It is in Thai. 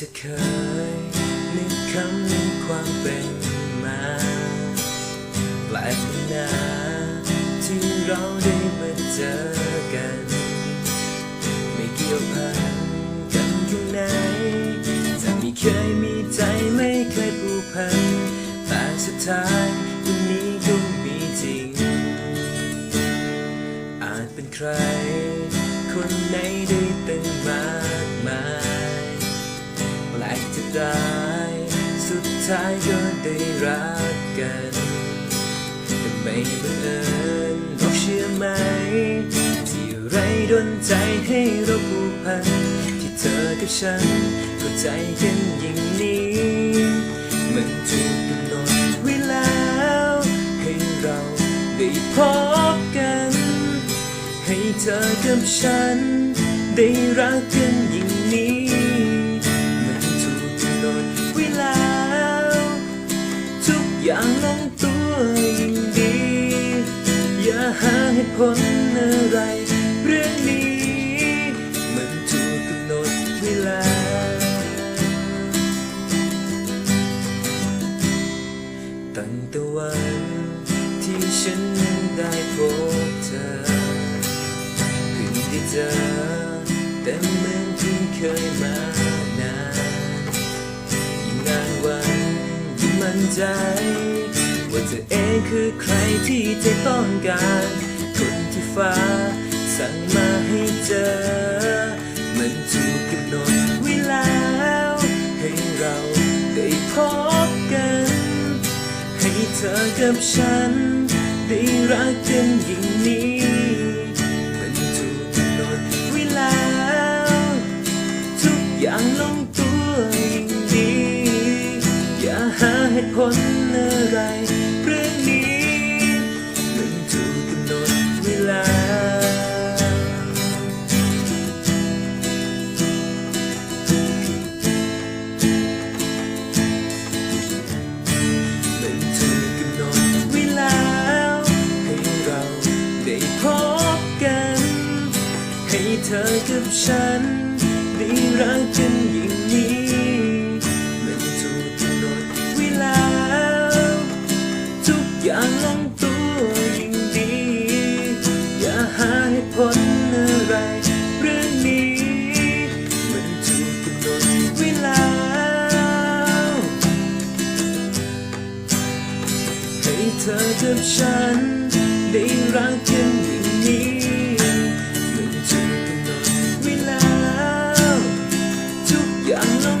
จะเคยนึกคำนึกความเป็นมาแปลกนะที่เราได้มาเจอกัน ไม่เกี่ยวพันกันตรงไหนแต่ไม่เคยมีใจไม่เคยผูกพันแต่สุดท้ายวันนี้ก็มีจริง อาจเป็นใคร คนไหนได้ตั้งมากมาย ปลกจะได้สุดท้ายก็ได้รักกันแต่ไม่บังเอิญบอกเชื่อไหม ที่ไรดนใจให้เราผูกพัน ที่เธอกับฉันเข้าใจกันอย่างนี้มันถูกกำหนดไว้แล้ว ให้เราได้พบกัน ให้เธอกับฉัน ได้รักกันอย่างนี้ ทุกอย่างลงตัวยิ่งดี อย่าหาเหตุผลอะไรเรื่องนี้ มันถูกกำหนดไว้แล้วตั้งแต่วันที่ฉันนั้นได้พบเธอเพิ่งได้เจอแต่เหมื ใจ ว่าเธอเองคือใครที่เธอต้องการคนที่ฟ้าสั่งมาให้เจอ มันถูกกำหนดไว้แล้ว ให้เราได้พบกัน ให้เธอกับฉัน ได้รักกันอย่างนี้ ตุผลอะไรเรื่องนี้มันถูกกำหนดไว้แล้วมันถูกกำหนดไว้แล้วให้เราได้พบกัน ให้เธอกับฉันได้รักกันอย่ง ไรเรื่องนี้มันถูกกำหนดเวลาให้เธอกับฉัน ได้รักกันอย่างนี้มันถูกกำหนดไวล้ทุกอย่างลง